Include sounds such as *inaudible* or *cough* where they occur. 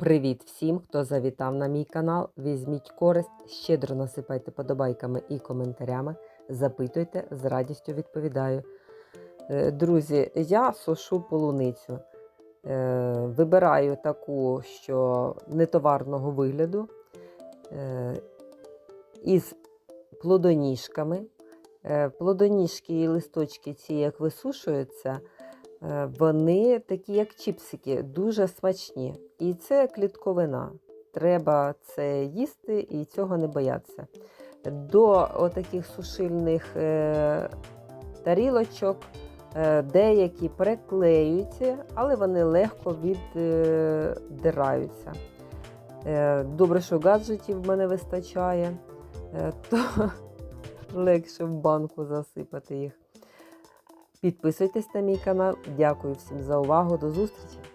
Привіт всім, хто завітав на мій канал. Візьміть користь, щедро насипайте подобайками і коментарями. Запитуйте, з радістю відповідаю. Е, Друзі, я сушу полуницю. Е, Вибираю таку, що нетоварного вигляду, е, із плодоніжками. Плодоніжки і листочки, ці, як висушуються, Вони такі, як чіпсики, дуже смачні. І це клітковина. Треба це їсти і цього не боятися. До отаких сушильних е, тарілочок е, деякі приклеюються, але вони легко віддираються. Е, добре, що гаджетів в мене вистачає, е, *laughs* то легше в банку засипати їх. Підписуйтесь на мій канал. Дякую всім за увагу. До зустрічі!